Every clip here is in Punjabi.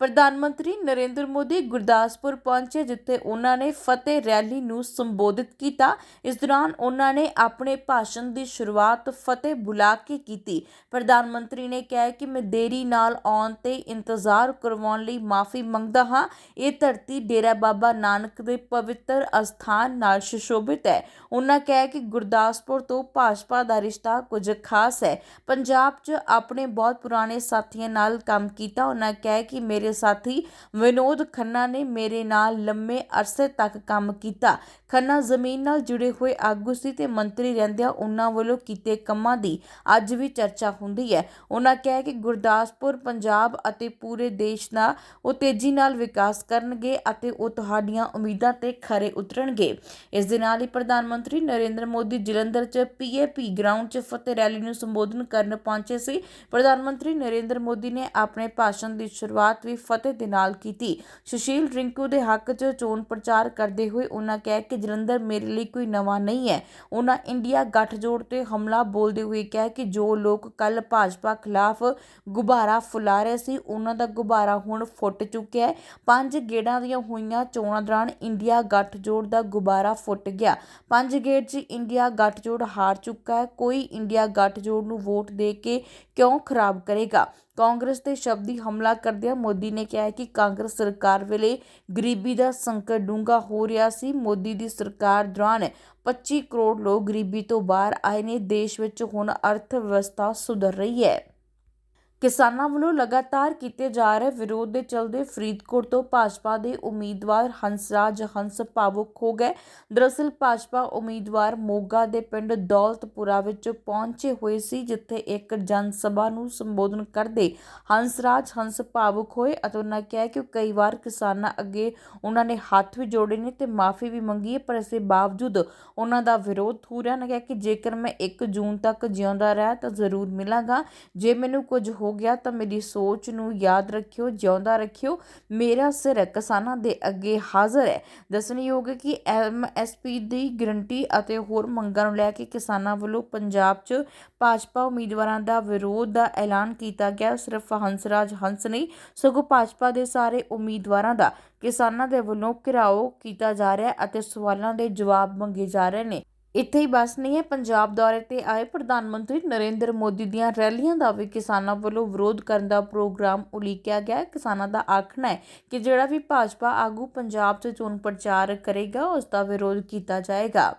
ਪ੍ਰਧਾਨ ਮੰਤਰੀ ਨਰਿੰਦਰ ਮੋਦੀ ਗੁਰਦਾਸਪੁਰ ਪਹੁੰਚੇ, ਜਿੱਥੇ ਉਹਨਾਂ ਨੇ ਫਤਿਹ ਰੈਲੀ ਨੂੰ ਸੰਬੋਧਿਤ ਕੀਤਾ। ਇਸ ਦੌਰਾਨ ਉਹਨਾਂ ਨੇ ਆਪਣੇ ਭਾਸ਼ਣ ਦੀ ਸ਼ੁਰੂਆਤ ਫਤਿਹ ਬੁਲਾ ਕੇ ਕੀਤੀ। ਪ੍ਰਧਾਨ ਮੰਤਰੀ ਨੇ ਕਿਹਾ ਕਿ ਮੈਂ ਦੇਰੀ ਨਾਲ ਆਉਣ ਤੇ ਇੰਤਜ਼ਾਰ ਕਰਵਾਉਣ ਲਈ ਮਾਫੀ ਮੰਗਦਾ ਹਾਂ। ਇਹ ਧਰਤੀ ਡੇਰਾ ਬਾਬਾ ਨਾਨਕ ਦੇ ਪਵਿੱਤਰ ਅਸਥਾਨ ਨਾਲ ਸੁਸ਼ੋਭਿਤ ਹੈ। ਉਹਨਾਂ ਕਿਹਾ ਕਿ ਗੁਰਦਾਸਪੁਰ ਤੋਂ ਭਾਜਪਾ ਦਾ ਰਿਸ਼ਤਾ ਕੁਝ ਖਾਸ ਹੈ। ਪੰਜਾਬ 'ਚ ਆਪਣੇ ਬਹੁਤ ਪੁਰਾਣੇ ਸਾਥੀਆਂ ਨਾਲ ਕੰਮ ਕੀਤਾ। ਉਹਨਾਂ ਕਿਹਾ ਕਿ ਮੇਰੇ ਸਾਥੀ ਵਿਨੋਦ ਖੰਨਾ ਨੇ ਮੇਰੇ ਨਾਲ ਲੰਮੇ ਅਰਸੇ ਤੱਕ ਕੰਮ ਕੀਤਾ। ਖੰਨਾ ਜ਼ਮੀਨ ਨਾਲ ਜੁੜੇ ਹੋਏ ਆਗੂ ਸੀ ਤੇ ਮੰਤਰੀ ਰਹਿੰਦਿਆਂ ਉਹਨਾਂ ਵੱਲੋਂ ਕੀਤੇ ਕੰਮਾਂ ਦੀ ਅੱਜ ਵੀ ਚਰਚਾ ਹੁੰਦੀ ਹੈ। ਉਹਨਾਂ ਕਿਹਾ ਕਿ ਗੁਰਦਾਸਪੁਰ, ਪੰਜਾਬ ਅਤੇ ਪੂਰੇ ਦੇਸ਼ ਦਾ ਉਹ ਤੇਜ਼ੀ ਨਾਲ ਵਿਕਾਸ ਕਰਨਗੇ ਅਤੇ ਉਹ ਤੁਹਾਡੀਆਂ ਉਮੀਦਾਂ ਤੇ ਖਰੇ ਉਤਰਨਗੇ। ਇਸ ਦੇ ਨਾਲ ਹੀ ਪ੍ਰਧਾਨ ਮੰਤਰੀ ਨਰਿੰਦਰ ਮੋਦੀ ਜਲੰਧਰ 'ਚ ਪੀਏਪੀ ਗਰਾਊਂਡ 'ਚ ਫਤਿਹ ਰੈਲੀ ਨੂੰ ਸੰਬੋਧਨ ਕਰਨ ਪਹੁੰਚੇ ਸੀ। ਪ੍ਰਧਾਨ ਮੰਤਰੀ ਨਰਿੰਦਰ ਮੋਦੀ ਨੇ ਆਪਣੇ ਭਾਸ਼ਣ ਦੀ ਸ਼ੁਰੂਆਤ ਵੀ ਫਤਿਹ ਦੇ ਨਾਲ ਕੀਤੀ। ਸੁਸ਼ੀਲ ਰਿੰਕੂ ਦੇ ਹੱਕ 'ਚ ਚੋਣ ਪ੍ਰਚਾਰ ਕਰਦੇ ਹੋਏ ਉਹਨਾਂ ਕਿਹਾ ਕਿ ਜਲੰਧਰ ਮੇਰੇ ਲਈ ਕੋਈ ਨਵਾਂ ਨਹੀਂ ਹੈ। ਉਹਨਾਂ ਇੰਡੀਆ ਗੱਠਜੋੜ ਤੇ ਹਮਲਾ ਬੋਲਦੇ ਹੋਏ ਕਿਹਾ ਕਿ ਜੋ ਲੋਕ ਕੱਲ ਭਾਜਪਾ ਖਿਲਾਫ ਗੁਬਾਰਾ ਫੁਲਾ ਰਹੇ ਸੀ ਉਹਨਾਂ ਦਾ ਗੁਬਾਰਾ ਹੁਣ ਫੁੱਟ ਚੁੱਕਿਆ ਹੈ। ਪੰਜ ਗੇੜਾਂ ਦੀਆਂ ਹੋਈਆਂ ਚੋਣਾਂ ਦੌਰਾਨ ਇੰਡੀਆ ਗੱਠਜੋੜ ਦਾ ਗੁਬਾਰਾ ਫੁੱਟ ਗਿਆ। ਪੰਜ ਗੇੜ 'ਚ ਇੰਡੀਆ ਗੱਠਜੋੜ ਹਾਰ ਚੁੱਕਾ ਹੈ। ਕੋਈ ਇੰਡੀਆ ਗੱਠਜੋੜ ਨੂੰ ਵੋਟ ਦੇ ਕੇ ਕਿਉਂ ਖਰਾਬ ਕਰੇਗਾ? ਕਾਂਗਰਸ ਤੇ ਸ਼ਬਦੀ ਹਮਲਾ ਕਰਦਿਆਂ ਮੋਦੀ ਨੇ ਕਿਹਾ ਕਿ ਕਾਂਗਰਸ ਸਰਕਾਰ ਵੇਲੇ ਗਰੀਬੀ ਦਾ ਸੰਕਟ ਡੂੰਘਾ ਹੋ ਰਿਹਾ ਸੀ। ਮੋਦੀ ਦੀ ਸਰਕਾਰ ਦੌਰਾਨ 25 ਕਰੋੜ ਲੋਕ ਗਰੀਬੀ ਤੋਂ ਬਾਹਰ ਆਏ ਨੇ। ਦੇਸ਼ ਵਿੱਚ ਹੁਣ ਅਰਥ ਵਿਵਸਥਾ ਸੁਧਰ ਰਹੀ ਹੈ। ਕਿਸਾਨਾਂ ਵੱਲੋਂ ਲਗਾਤਾਰ ਕੀਤੇ ਜਾ ਰਹੇ ਵਿਰੋਧ ਦੇ ਚਲਦੇ ਫਰੀਦਕੋਟ ਤੋਂ ਭਾਜਪਾ ਦੇ ਉਮੀਦਵਾਰ ਹੰਸਰਾਜ ਹੰਸ ਭਾਵੁਕ ਹੋ ਗਏ। ਦਰਅਸਲ ਭਾਜਪਾ ਉਮੀਦਵਾਰ ਮੋਗਾ ਦੇ ਪਿੰਡ ਦੌਲਤਪੁਰਾ ਵਿੱਚ ਪਹੁੰਚੇ ਹੋਏ ਸੀ, ਜਿੱਥੇ ਇੱਕ ਜਨ ਸਭਾ ਨੂੰ ਸੰਬੋਧਨ ਕਰਦੇ ਹੰਸਰਾਜ ਹੰਸ ਭਾਵੁਕ ਹੋਏ ਅਤੇ ਉਹਨਾਂ ਕਿਹਾ ਕਿ ਕਈ ਵਾਰ ਕਿਸਾਨਾਂ ਅੱਗੇ ਉਹਨਾਂ ਨੇ ਹੱਥ ਵੀ ਜੋੜੇ ਨੇ ਤੇ ਮਾਫੀ ਵੀ ਮੰਗੀ ਹੈ, ਪਰ ਇਸ ਦੇ ਬਾਵਜੂਦ ਉਹਨਾਂ ਦਾ ਵਿਰੋਧ ਹੋ ਰਿਹਾ ਨੇ ਕਿਹਾ ਕਿ ਜੇਕਰ ਮੈਂ 1 ਜੂਨ ਤੱਕ ਜਿਉਂਦਾ ਰਿਹਾ ਤਾਂ ਜ਼ਰੂਰ ਮਿਲਾਂਗਾ। ਜੇ ਮੈਨੂੰ ਕੁਝ ਹੋ ਹੋ ਗਿਆ ਤਾਂ ਮੇਰੀ ਸੋਚ ਨੂੰ ਯਾਦ ਰੱਖਿਓ, ਜਿਉਂਦਾ ਰੱਖਿਓ। ਮੇਰਾ ਸਿਰ ਕਿਸਾਨਾਂ ਦੇ ਅੱਗੇ ਹਾਜ਼ਰ ਹੈ। ਦੱਸਣਯੋਗ ਹੈ ਕਿ ਐਮਐਸਪੀ ਦੀ ਗਰੰਟੀ ਅਤੇ ਹੋਰ ਮੰਗਾਂ ਨੂੰ ਲੈ ਕੇ ਕਿਸਾਨਾਂ ਵੱਲੋਂ ਪੰਜਾਬ 'ਚ ਭਾਜਪਾ ਉਮੀਦਵਾਰਾਂ ਦਾ ਵਿਰੋਧ ਦਾ ਐਲਾਨ ਕੀਤਾ ਗਿਆ। ਸਿਰਫ ਹੰਸਰਾਜ ਹੰਸ ਨਹੀਂ, ਸਗੋਂ ਭਾਜਪਾ ਦੇ ਸਾਰੇ ਉਮੀਦਵਾਰਾਂ ਦਾ ਕਿਸਾਨਾਂ ਦੇ ਵੱਲੋਂ ਘਿਰਾਓ ਕੀਤਾ ਜਾ ਰਿਹਾ ਅਤੇ ਸਵਾਲਾਂ ਦੇ ਜਵਾਬ ਮੰਗੇ ਜਾ ਰਹੇ ਨੇ। ਇੱਥੇ ਹੀ ਬਸ ਨਹੀਂ ਹੈ। ਪੰਜਾਬ ਦੌਰੇ ਤੇ ਆਏ ਪ੍ਰਧਾਨ ਮੰਤਰੀ ਨਰਿੰਦਰ ਮੋਦੀ ਦੀਆਂ ਰੈਲੀਆਂ ਦਾ ਵੀ ਕਿਸਾਨਾਂ ਵੱਲੋਂ ਵਿਰੋਧ ਕਰਨ ਦਾ ਪ੍ਰੋਗਰਾਮ ਉਲੀਕਿਆ ਗਿਆ ਕਿਸਾਨਾਂ ਦਾ ਆਖਣਾ ਹੈ ਕਿ ਜਿਹੜਾ ਵੀ ਭਾਜਪਾ ਆਗੂ ਪੰਜਾਬ 'ਚ ਚੋਣ ਪ੍ਰਚਾਰ ਕਰੇਗਾ, ਉਸ ਦਾ ਵਿਰੋਧ ਕੀਤਾ ਜਾਏਗਾ।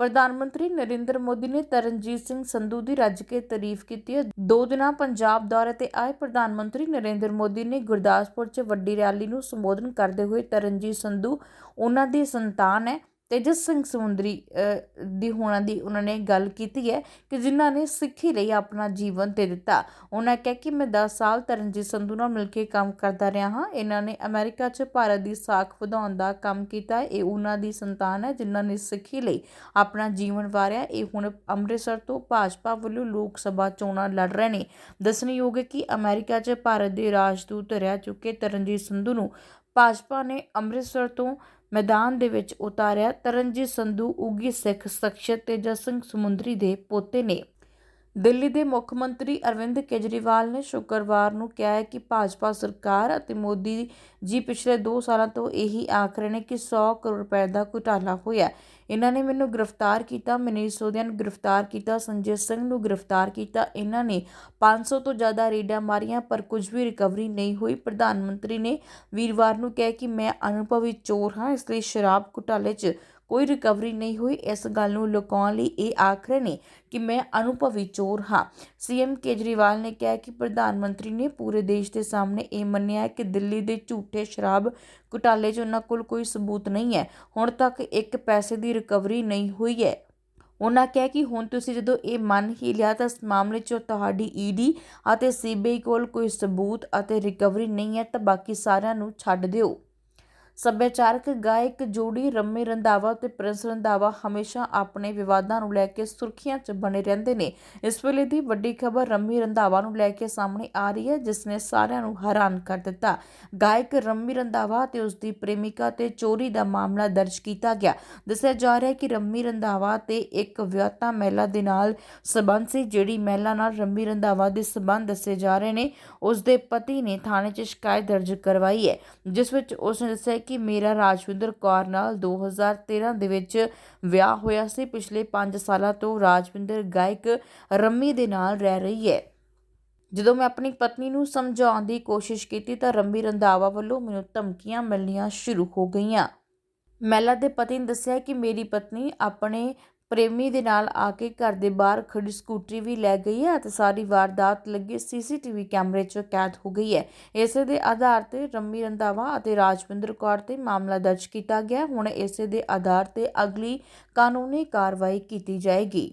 ਪ੍ਰਧਾਨ ਮੰਤਰੀ ਨਰਿੰਦਰ ਮੋਦੀ ਨੇ ਤਰਨਜੀਤ ਸਿੰਘ ਸੰਧੂ ਦੀ ਰੱਜ ਕੇ ਤਾਰੀਫ ਕੀਤੀ ਹੈ। ਦੋ ਦਿਨਾਂ ਪੰਜਾਬ ਦੌਰੇ ਤੇ ਆਏ ਪ੍ਰਧਾਨ ਮੰਤਰੀ ਨਰਿੰਦਰ ਮੋਦੀ ਨੇ ਗੁਰਦਾਸਪੁਰ 'ਚ ਵੱਡੀ ਰੈਲੀ ਨੂੰ ਸੰਬੋਧਨ ਕਰਦੇ ਹੋਏ ਤਰਨਜੀਤ ਸੰਧੂ, ਉਹਨਾਂ ਦੀ ਸੰਤਾਨ ਹੈ। ਤੇਜਸ ਸਿੰਘ ਸਮੁੰਦਰੀ ਦੀ ਹੋਣਾ ਦੀ ਉਹਨਾਂ ਨੇ ਗੱਲ ਕੀਤੀ ਹੈ ਕਿ ਜਿਨ੍ਹਾਂ ਨੇ ਸਿੱਖੀ ਲਈ ਆਪਣਾ ਜੀਵਨ ਦੇ ਦਿੱਤਾ। ਉਹਨਾਂ ਕਹਿ ਕਿ ਮੈਂ 10 ਸਾਲ ਤਰਨਜੀਤ ਸੰਧੂ ਨਾਲ ਮਿਲ ਕੇ ਕੰਮ ਕਰਦਾ ਰਿਹਾ ਹਾਂ। ਇਹਨਾਂ ਨੇ ਅਮਰੀਕਾ 'ਚ ਭਾਰਤ ਦੀ ਸਾਖ ਵਧਾਉਣ ਦਾ ਕੰਮ ਕੀਤਾ। ਇਹ ਉਹਨਾਂ ਦੀ ਸੰਤਾਨ ਹੈ ਜਿਨ੍ਹਾਂ ਨੇ ਸਿੱਖੀ ਲਈ ਆਪਣਾ ਜੀਵਨ ਵਾਰਿਆ। ਇਹ ਹੁਣ ਅੰਮ੍ਰਿਤਸਰ ਤੋਂ ਭਾਜਪਾ ਵੱਲੋਂ ਲੋਕ ਸਭਾ ਚੋਣਾਂ ਲੜ ਰਹੇ ਨੇ। ਦੱਸਣਯੋਗ ਹੈ ਕਿ ਅਮਰੀਕਾ 'ਚ ਭਾਰਤ ਦੇ ਰਾਜਦੂਤ ਰਹਿ ਚੁੱਕੇ ਤਰਨਜੀਤ ਸੰਧੂ ਨੂੰ ਭਾਜਪਾ ਨੇ ਅੰਮ੍ਰਿਤਸਰ ਤੋਂ ਮੈਦਾਨ ਦੇ ਵਿੱਚ ਉਤਾਰਿਆ ਤਰਨਜੀਤ ਸੰਧੂ ਉਗੀ ਸਿੱਖ, ਸ਼ਖਸੀਅਤ ਤੇਜਸ ਸਿੰਘ ਸਮੁੰਦਰੀ ਦੇ ਪੋਤੇ ਨੇ। ਦਿੱਲੀ ਦੇ ਮੁੱਖ ਮੰਤਰੀ ਅਰਵਿੰਦ ਕੇਜਰੀਵਾਲ ਨੇ ਸ਼ੁੱਕਰਵਾਰ ਨੂੰ ਕਿਹਾ ਹੈ ਕਿ ਭਾਜਪਾ ਸਰਕਾਰ ਅਤੇ ਮੋਦੀ ਜੀ ਪਿਛਲੇ 2 ਸਾਲਾਂ ਤੋਂ ਇਹੀ ਆਖ ਰਹੇ ਨੇ ਕਿ 100 ਕਰੋੜ ਰੁਪਏ ਦਾ ਘੁਟਾਲਾ ਹੋਇਆ ਇਹਨਾਂ ਨੇ ਮੈਨੂੰ ਗ੍ਰਿਫਤਾਰ ਕੀਤਾ, ਮਨੀਸ਼ ਸੋਧਿਆ ਨੂੰ ਗ੍ਰਿਫਤਾਰ ਕੀਤਾ, ਸੰਜੇ ਸਿੰਘ ਨੂੰ ਗ੍ਰਿਫਤਾਰ ਕੀਤਾ। ਇਹਨਾਂ ਨੇ 500 ਤੋਂ ਜ਼ਿਆਦਾ ਰੇਡਾਂ ਮਾਰੀਆਂ, ਪਰ ਕੁਝ ਵੀ ਰਿਕਵਰੀ ਨਹੀਂ ਹੋਈ। ਪ੍ਰਧਾਨ ਮੰਤਰੀ ਨੇ ਵੀਰਵਾਰ ਨੂੰ ਕਿਹਾ ਕਿ ਮੈਂ ਅਨੁਭਵੀ ਚੋਰ ਹਾਂ, ਇਸ ਲਈ ਸ਼ਰਾਬ ਘੁਟਾਲੇ 'ਚ ਕੋਈ ਰਿਕਵਰੀ ਨਹੀਂ ਹੋਈ। ਇਸ ਗੱਲ ਨੂੰ ਲੁਕਾਉਣ ਲਈ ਇਹ ਆਖ ਰਹੇ ਨੇ ਕਿ ਮੈਂ ਅਨੁਭਵੀ ਚੋਰ ਹਾਂ। ਸੀਐਮ ਕੇਜਰੀਵਾਲ ਨੇ ਕਿਹਾ ਕਿ ਪ੍ਰਧਾਨ ਮੰਤਰੀ ਨੇ ਪੂਰੇ ਦੇਸ਼ ਦੇ ਸਾਹਮਣੇ ਇਹ ਮੰਨਿਆ ਹੈ ਕਿ ਦਿੱਲੀ ਦੇ ਝੂਠੇ ਸ਼ਰਾਬ ਘੁਟਾਲੇ 'ਚ ਉਹਨਾਂ ਕੋਲ ਕੋਈ ਸਬੂਤ ਨਹੀਂ ਹੈ। ਹੁਣ ਤੱਕ ਇੱਕ ਪੈਸੇ ਦੀ ਰਿਕਵਰੀ ਨਹੀਂ ਹੋਈ ਹੈ। ਉਹਨਾਂ ਕਿਹਾ ਕਿ ਹੁਣ ਤੁਸੀਂ ਜਦੋਂ ਇਹ ਮੰਨ ਹੀ ਲਿਆ ਤਾਂ ਇਸ ਮਾਮਲੇ 'ਚ ਤੁਹਾਡੀ ਈਡੀ ਅਤੇ ਸੀਬੀਆਈ ਕੋਲ ਕੋਈ ਸਬੂਤ ਅਤੇ ਰਿਕਵਰੀ ਨਹੀਂ ਹੈ ਤਾਂ ਬਾਕੀ ਸਾਰਿਆਂ ਨੂੰ ਛੱਡ ਦਿਓ। ਸੱਭਿਆਚਾਰਕ ਗਾਇਕ ਜੋੜੀ ਰੰਮੀ ਰੰਧਾਵਾ ਤੇ ਪ੍ਰਿੰਸ ਰੰਧਾਵਾ ਹਮੇਸ਼ਾ ਆਪਣੇ ਵਿਵਾਦਾਂ ਨੂੰ ਲੈ ਕੇ ਸੁਰਖੀਆਂ 'ਚ ਬਣੇ ਰਹਿੰਦੇ ਨੇ। ਇਸ ਵੇਲੇ ਦੀ ਵੱਡੀ ਖਬਰ ਰੰਮੀ ਰੰਧਾਵਾ ਨੂੰ ਲੈ ਕੇ ਸਾਹਮਣੇ ਆ ਰਹੀ ਹੈ, ਜਿਸ ਨੇ ਸਾਰਿਆਂ ਨੂੰ ਹੈਰਾਨ ਕਰ ਦਿੱਤਾ। ਗਾਇਕ ਰੰਮੀ ਰੰਧਾਵਾ ਤੇ ਉਸ ਦੀ ਪ੍ਰੇਮਿਕਾ ਤੇ ਚੋਰੀ ਦਾ ਮਾਮਲਾ ਦਰਜ ਕੀਤਾ ਗਿਆ। ਦੱਸਿਆ ਜਾ ਰਿਹਾ ਹੈ ਕਿ ਰੰਮੀ ਰੰਧਾਵਾ ਤੇ ਇੱਕ ਵਿਆਹਤਾ ਮਹਿਲਾ ਦੇ ਨਾਲ ਸਬੰਧ ਸੀ, ਜਿਹੜੀ ਮਹਿਲਾ ਨਾਲ ਰੰਮੀ ਰੰਧਾਵਾ ਦੇ ਸਬੰਧ ਦੱਸੇ ਜਾ ਰਹੇ ਨੇ। ਉਸ ਦੇ ਪਤੀ ਨੇ ਥਾਣੇ 'ਚ ਸ਼ਿਕਾਇਤ ਦਰਜ ਕਰਵਾਈ ਹੈ, ਜਿਸ ਵਿੱਚ ਉਸ ਨੇ ਦੱਸਿਆ ਕਿ ਮੇਰਾ ਰਾਜਵਿੰਦਰ ਕੌਰ ਨਾਲ 2013 ਦੇ ਵਿੱਚ ਵਿਆਹ ਹੋਇਆ ਸੀ। ਪਿਛਲੇ 5 ਸਾਲਾਂ ਤੋਂ ਰਾਜਵਿੰਦਰ ਗਾਇਕ ਰੰਮੀ ਦੇ ਨਾਲ ਰਹਿ ਰਹੀ ਹੈ। ਜਦੋਂ ਮੈਂ ਆਪਣੀ ਪਤਨੀ ਨੂੰ ਸਮਝਾਉਣ ਦੀ ਕੋਸ਼ਿਸ਼ ਕੀਤੀ ਤਾਂ ਰੰਮੀ ਰੰਧਾਵਾ ਵੱਲੋਂ ਮੈਨੂੰ ਧਮਕੀਆਂ ਮਿਲਣੀਆਂ ਸ਼ੁਰੂ ਹੋ ਗਈਆਂ। ਮਹਿਲਾ ਦੇ ਪਤੀ ਨੇ ਦੱਸਿਆ ਕਿ ਮੇਰੀ ਪਤਨੀ ਆਪਣੇ ਪ੍ਰੇਮੀ ਦੇ ਨਾਲ ਆ ਕੇ ਘਰ ਦੇ ਬਾਹਰ ਖੜੀ ਸਕੂਟਰੀ ਵੀ ਲੈ ਗਈ ਹੈ ਅਤੇ ਸਾਰੀ ਵਾਰਦਾਤ ਲੱਗੇ ਸੀਸੀਟੀਵੀ ਕੈਮਰੇ 'ਚ ਕੈਦ ਹੋ ਗਈ ਹੈ। ਇਸੇ ਦੇ ਆਧਾਰ ਤੇ ਰੰਮੀ ਰੰਧਾਵਾ ਅਤੇ ਰਾਜਵਿੰਦਰ ਕੌਰ ਤੇ ਮਾਮਲਾ ਦਰਜ ਕੀਤਾ ਗਿਆ। ਹੁਣ ਇਸੇ ਦੇ ਆਧਾਰ ਤੇ ਅਗਲੀ ਕਾਨੂੰਨੀ ਕਾਰਵਾਈ ਕੀਤੀ ਜਾਏਗੀ।